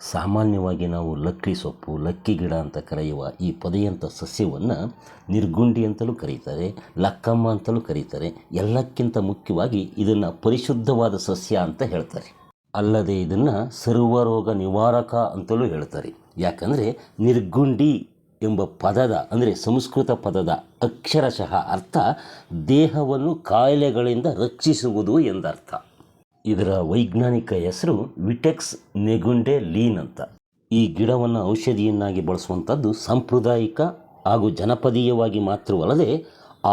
ಸಾಮಾನ್ಯವಾಗಿ ನಾವು ಲಕ್ಕಿ ಸೊಪ್ಪು, ಲಕ್ಕಿ ಗಿಡ ಅಂತ ಕರೆಯುವ ಈ ಪೊದೆಯಂಥ ಸಸ್ಯವನ್ನು ನಿರ್ಗುಂಡಿ ಅಂತಲೂ ಕರೀತಾರೆ, ಲಕ್ಕಮ್ಮ ಅಂತಲೂ ಕರೀತಾರೆ. ಎಲ್ಲಕ್ಕಿಂತ ಮುಖ್ಯವಾಗಿ ಇದನ್ನು ಪರಿಶುದ್ಧವಾದ ಸಸ್ಯ ಅಂತ ಹೇಳ್ತಾರೆ. ಅಲ್ಲದೆ ಇದನ್ನು ಸರ್ವರೋಗ ನಿವಾರಕ ಅಂತಲೂ ಹೇಳ್ತಾರೆ. ಯಾಕಂದರೆ ನಿರ್ಗುಂಡಿ ಎಂಬ ಪದದ, ಅಂದರೆ ಸಂಸ್ಕೃತ ಪದದ ಅಕ್ಷರಶಃ ಅರ್ಥ ದೇಹವನ್ನು ಕಾಯಿಲೆಗಳಿಂದ ರಕ್ಷಿಸುವುದು ಎಂದರ್ಥ. ಇದರ ವೈಜ್ಞಾನಿಕ ಹೆಸರು ವಿಟೆಕ್ಸ್ ನೆಗುಂಡೆ ಲೀನ್ ಅಂತ. ಈ ಗಿಡವನ್ನು ಔಷಧಿಯನ್ನಾಗಿ ಬಳಸುವಂಥದ್ದು ಸಾಂಪ್ರದಾಯಿಕ ಹಾಗೂ ಜನಪದೀಯವಾಗಿ ಮಾತ್ರವಲ್ಲದೆ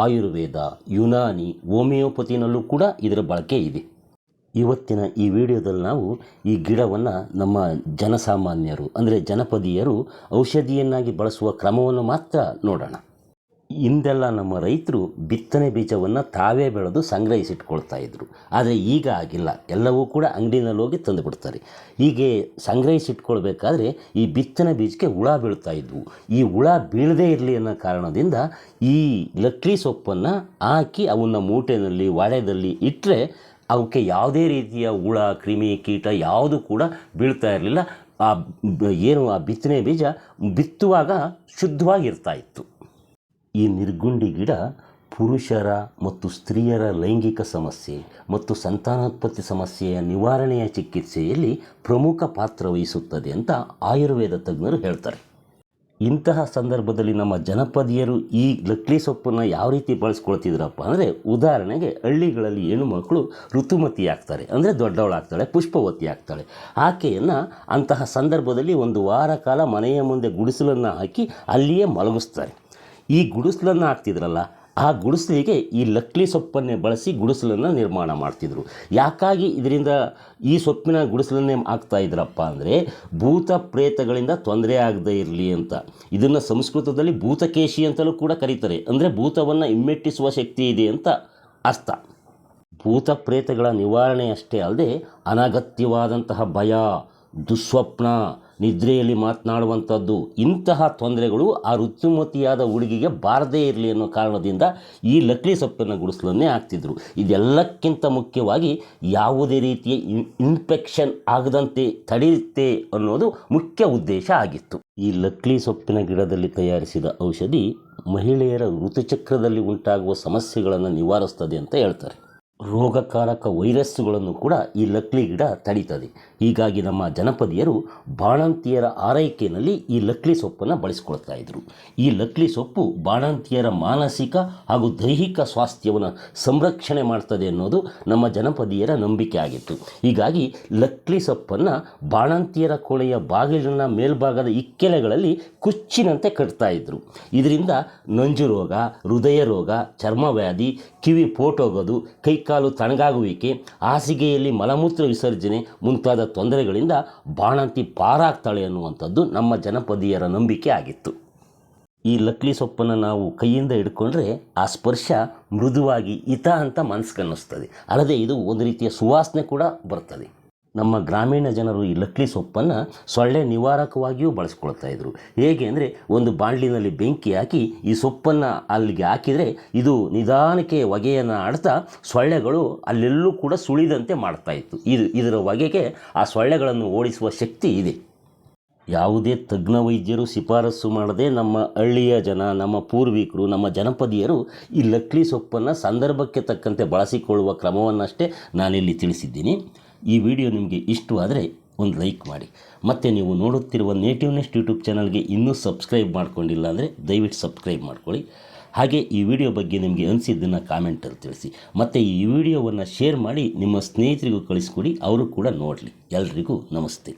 ಆಯುರ್ವೇದ, ಯುನಾನಿ, ಹೋಮಿಯೋಪತಿನಲ್ಲೂ ಕೂಡ ಇದರ ಬಳಕೆ ಇದೆ. ಇವತ್ತಿನ ಈ ವಿಡಿಯೋದಲ್ಲಿ ನಾವು ಈ ಗಿಡವನ್ನು ನಮ್ಮ ಜನಸಾಮಾನ್ಯರು, ಅಂದರೆ ಜನಪದೀಯರು ಔಷಧಿಯನ್ನಾಗಿ ಬಳಸುವ ಕ್ರಮವನ್ನು ಮಾತ್ರ ನೋಡೋಣ. ಹಿಂದೆಲ್ಲ ನಮ್ಮ ರೈತರು ಬಿತ್ತನೆ ಬೀಜವನ್ನು ತಾವೇ ಬೆಳೆದು ಸಂಗ್ರಹಿಸಿಟ್ಕೊಳ್ತಾ ಇದ್ರು. ಆದರೆ ಈಗ ಆಗಿಲ್ಲ. ಎಲ್ಲವೂ ಕೂಡ ಅಂಗಡಿನಲ್ಲಿ ಹೋಗಿ ತಂದು ಬಿಡ್ತಾರೆ. ಹೀಗೆ ಸಂಗ್ರಹಿಸಿಟ್ಕೊಳ್ಬೇಕಾದ್ರೆ ಈ ಬಿತ್ತನೆ ಬೀಜಕ್ಕೆ ಹುಳ ಬೀಳ್ತಾ ಇದ್ವು. ಈ ಹುಳ ಬೀಳದೇ ಇರಲಿ ಅನ್ನೋ ಕಾರಣದಿಂದ ಈ ಲಟ್ರಿ ಸೊಪ್ಪನ್ನು ಹಾಕಿ ಅವನ್ನ ಮೂಟೆನಲ್ಲಿ, ವಾಡೆದಲ್ಲಿ ಇಟ್ಟರೆ ಅವಕ್ಕೆ ಯಾವುದೇ ರೀತಿಯ ಹುಳ, ಕ್ರಿಮಿ ಕೀಟ ಯಾವುದು ಕೂಡ ಬೀಳ್ತಾ ಇರಲಿಲ್ಲ. ಆ ಏನು ಆ ಬಿತ್ತನೆ ಬೀಜ ಬಿತ್ತುವಾಗ ಶುದ್ಧವಾಗಿರ್ತಾ ಇತ್ತು. ಈ ನಿರ್ಗುಂಡಿ ಗಿಡ ಪುರುಷರ ಮತ್ತು ಸ್ತ್ರೀಯರ ಲೈಂಗಿಕ ಸಮಸ್ಯೆ ಮತ್ತು ಸಂತಾನೋತ್ಪತ್ತಿ ಸಮಸ್ಯೆಯ ನಿವಾರಣೆಯ ಚಿಕಿತ್ಸೆಯಲ್ಲಿ ಪ್ರಮುಖ ಪಾತ್ರ ವಹಿಸುತ್ತದೆ ಅಂತ ಆಯುರ್ವೇದ ತಜ್ಞರು ಹೇಳ್ತಾರೆ. ಇಂತಹ ಸಂದರ್ಭದಲ್ಲಿ ನಮ್ಮ ಜನಪದೀಯರು ಈ ಲಕ್ಲಿ ಸೊಪ್ಪನ್ನು ಯಾವ ರೀತಿ ಬಳಸ್ಕೊಳ್ತಿದ್ರಪ್ಪ ಅಂದರೆ ಉದಾಹರಣೆಗೆ ಹಳ್ಳಿಗಳಲ್ಲಿ ಹೆಣ್ಣು ಮಕ್ಕಳು ಋತುಮತಿ ಆಗ್ತಾರೆ ಅಂದರೆ ದೊಡ್ಡವಳಾಗ್ತಾಳೆ ಪುಷ್ಪವತಿ ಆಗ್ತಾಳೆ. ಆಕೆಯನ್ನು ಅಂತಹ ಸಂದರ್ಭದಲ್ಲಿ ಒಂದು ವಾರ ಕಾಲ ಮನೆಯ ಮುಂದೆ ಗುಡಿಸಲನ್ನು ಹಾಕಿ ಅಲ್ಲಿಯೇ ಮಲಗಿಸ್ತಾರೆ. ಈ ಗುಡಿಸಲನ್ನು ಹಾಕ್ತಿದ್ರಲ್ಲ, ಆ ಗುಡಿಸಲಿಗೆ ಈ ಲಕ್ಲಿ ಸೊಪ್ಪನ್ನೇ ಬಳಸಿ ಗುಡಿಸಲನ್ನು ನಿರ್ಮಾಣ ಮಾಡ್ತಿದ್ರು. ಯಾಕಾಗಿ ಇದರಿಂದ ಈ ಸೊಪ್ಪಿನ ಗುಡಿಸಲನ್ನೇ ಹಾಕ್ತಾ ಇದ್ರಪ್ಪ ಅಂದರೆ, ಭೂತ ಪ್ರೇತಗಳಿಂದ ತೊಂದರೆ ಆಗದೇ ಇರಲಿ ಅಂತ. ಇದನ್ನು ಸಂಸ್ಕೃತದಲ್ಲಿ ಭೂತಕೇಶಿ ಅಂತಲೂ ಕೂಡ ಕರೀತಾರೆ. ಅಂದರೆ ಭೂತವನ್ನು ಹಿಮ್ಮೆಟ್ಟಿಸುವ ಶಕ್ತಿ ಇದೆ ಅಂತ ಅರ್ಥ. ಭೂತ ಪ್ರೇತಗಳ ನಿವಾರಣೆ ಅಷ್ಟೇ ಅಲ್ಲದೆ ಅನಗತ್ಯವಾದಂತಹ ಭಯ, ದುಸ್ವಪ್ನ ನಿದ್ರೆಯಲ್ಲಿ ಮಾತನಾಡುವಂಥದ್ದು ಇಂತಹ ತೊಂದರೆಗಳು ಆ ಋತುಮತಿಯಾದ ಹುಡುಗಿಗೆ ಬಾರದೇ ಇರಲಿ ಅನ್ನೋ ಕಾರಣದಿಂದ ಈ ಲಕ್ಲಿ ಸೊಪ್ಪಿನ ಗುಡಿಸಲನ್ನೇ ಆಗ್ತಿದ್ರು ಇದೆಲ್ಲಕ್ಕಿಂತ ಮುಖ್ಯವಾಗಿ ಯಾವುದೇ ರೀತಿಯ ಇನ್- ಇನ್ಫೆಕ್ಷನ್ ಆಗದಂತೆ ತಡೆಯುತ್ತೆ ಅನ್ನೋದು ಮುಖ್ಯ ಉದ್ದೇಶ ಆಗಿತ್ತು. ಈ ಲಕ್ಲಿ ಸೊಪ್ಪಿನ ಗಿಡದಲ್ಲಿ ತಯಾರಿಸಿದ ಔಷಧಿ ಮಹಿಳೆಯರ ಋತುಚಕ್ರದಲ್ಲಿ ಉಂಟಾಗುವ ಸಮಸ್ಯೆಗಳನ್ನು ನಿವಾರಿಸ್ತದೆ ಅಂತ ಹೇಳ್ತಾರೆ. ರೋಗಕಾರಕ ವೈರಸ್ಸುಗಳನ್ನು ಕೂಡ ಈ ಲಕ್ಲಿ ಗಿಡ ತಡೀತದೆ. ಹೀಗಾಗಿ ನಮ್ಮ ಜನಪದಿಯರು ಬಾಣಂತಿಯರ ಆರೈಕೆಯಲ್ಲಿ ಈ ಲಕ್ಲಿ ಸೊಪ್ಪನ್ನು ಬಳಸಿಕೊಳ್ತಾ ಇದ್ರು. ಈ ಲಕ್ಲಿ ಸೊಪ್ಪು ಬಾಣಂತಿಯರ ಮಾನಸಿಕ ಹಾಗೂ ದೈಹಿಕ ಸ್ವಾಸ್ಥ್ಯವನ್ನು ಸಂರಕ್ಷಣೆ ಮಾಡ್ತದೆ ಅನ್ನೋದು ನಮ್ಮ ಜನಪದಿಯರ ನಂಬಿಕೆ ಆಗಿತ್ತು. ಹೀಗಾಗಿ ಲಕ್ಲಿ ಸೊಪ್ಪನ್ನು ಬಾಣಂತಿಯರ ಕೋಣೆಯ ಬಾಗಿಲಿನ ಮೇಲ್ಭಾಗದ ಇಕ್ಕೆಲೆಗಳಲ್ಲಿ ಕುಚ್ಚಿನಂತೆ ಕಟ್ತಾ ಇದ್ರು. ಇದರಿಂದ ನಂಜು ರೋಗ ಹೃದಯ ರೋಗ ಚರ್ಮವ್ಯಾಧಿ, ಕಿವಿ ಪೋಟೋಗೋದು ಕೈಕಾಲು ತಣಗಾಗುವಿಕೆ, ಹಾಸಿಗೆಯಲ್ಲಿ ಮಲಮೂತ್ರ ವಿಸರ್ಜನೆ ಮುಂತಾದ ತೊಂದರೆಗಳಿಂದ ಬಾಣಂತಿ ಪಾರಾಗ್ತಾಳೆ ಅನ್ನುವಂಥದ್ದು ನಮ್ಮ ಜನಪದೀಯರ ನಂಬಿಕೆ ಆಗಿತ್ತು. ಈ ಲಕ್ಲಿ ಸೊಪ್ಪನ್ನು ನಾವು ಕೈಯಿಂದ ಹಿಡ್ಕೊಂಡ್ರೆ ಆ ಸ್ಪರ್ಶ ಮೃದುವಾಗಿ ಹಿತ ಅಂತ ಮನಸ್ಸಿಗನ್ನಿಸ್ತದೆ ಅಲ್ಲದೆ ಇದು ಒಂದು ರೀತಿಯ ಸುವಾಸನೆ ಕೂಡ ಬರ್ತದೆ. ನಮ್ಮ ಗ್ರಾಮೀಣ ಜನರು ಈ ಲಕ್ಲಿ ಸೊಪ್ಪನ್ನು ಸೊಳ್ಳೆ ನಿವಾರಕವಾಗಿಯೂ ಬಳಸ್ಕೊಳ್ತಾ ಇದ್ರು. ಹೇಗೆ ಅಂದರೆ ಒಂದು ಬಾಣಲಿನಲ್ಲಿ ಬೆಂಕಿ ಹಾಕಿ ಈ ಸೊಪ್ಪನ್ನು ಅಲ್ಲಿಗೆ ಹಾಕಿದರೆ ಇದು ನಿಧಾನಕ್ಕೆ ಹೊಗೆಯನ್ನು ಆಡ್ತಾ ಸೊಳ್ಳೆಗಳು ಅಲ್ಲೆಲ್ಲೂ ಕೂಡ ಸುಳಿದಂತೆ ಮಾಡ್ತಾ ಇತ್ತು. ಇದು ಇದರ ಹೊಗೆಗೆ ಆ ಸೊಳ್ಳೆಗಳನ್ನು ಓಡಿಸುವ ಶಕ್ತಿ ಇದೆ. ಯಾವುದೇ ತಜ್ಞ ವೈದ್ಯರು ಶಿಫಾರಸು ಮಾಡದೆ ನಮ್ಮ ಹಳ್ಳಿಯ ಜನ, ನಮ್ಮ ಪೂರ್ವಿಕರು, ನಮ್ಮ ಜನಪದಿಯರು ಈ ಲಕ್ಲಿ ಸೊಪ್ಪನ್ನು ಸಂದರ್ಭಕ್ಕೆ ತಕ್ಕಂತೆ ಬಳಸಿಕೊಳ್ಳುವ ಕ್ರಮವನ್ನಷ್ಟೇ ನಾನಿಲ್ಲಿ ತಿಳಿಸಿದ್ದೀನಿ. ಈ ವಿಡಿಯೋ ನಿಮಗೆ ಇಷ್ಟವಾದರೆ ಒಂದು ಲೈಕ್ ಮಾಡಿ. ಮತ್ತು ನೀವು ನೋಡುತ್ತಿರುವ ನೇಟಿವ್ ನೆಸ್ಟ್ ಯೂಟ್ಯೂಬ್ ಚಾನಲ್ಗೆ ಇನ್ನೂ ಸಬ್ಸ್ಕ್ರೈಬ್ ಮಾಡ್ಕೊಂಡಿಲ್ಲ ಅಂದರೆ ದಯವಿಟ್ಟು ಸಬ್ಸ್ಕ್ರೈಬ್ ಮಾಡ್ಕೊಳ್ಳಿ. ಹಾಗೆ ಈ ವಿಡಿಯೋ ಬಗ್ಗೆ ನಿಮಗೆ ಅನಿಸಿದ್ದನ್ನು ಕಾಮೆಂಟಲ್ಲಿ ತಿಳಿಸಿ. ಮತ್ತು ಈ ವಿಡಿಯೋವನ್ನು ಶೇರ್ ಮಾಡಿ ನಿಮ್ಮ ಸ್ನೇಹಿತರಿಗೂ ಕಳಿಸ್ಕೊಡಿ. ಅವರು ಕೂಡ ನೋಡಲಿ. ಎಲ್ರಿಗೂ ನಮಸ್ತೆ.